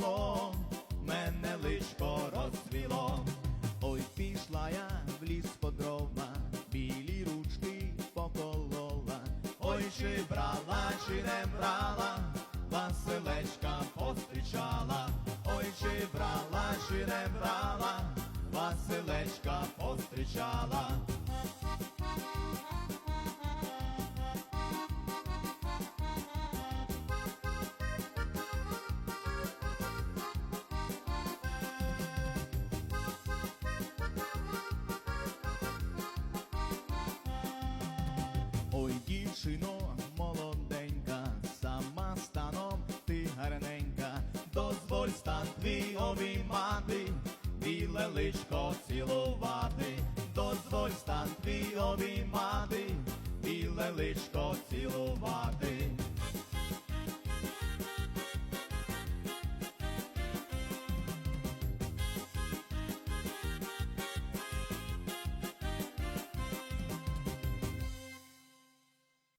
вікном, мене личко розцвіло, ой пішла я в ліс по дрова, білі ручки поколола, ой чи брала, чи не брала, Василечка пострічала, ой чи брала, чи не брала, Василечка пострічала. Дівчино, молоденька, сама станом ти гарненька, дозволь стан твій обіймати, біле личко цілувати, дозволь стан твій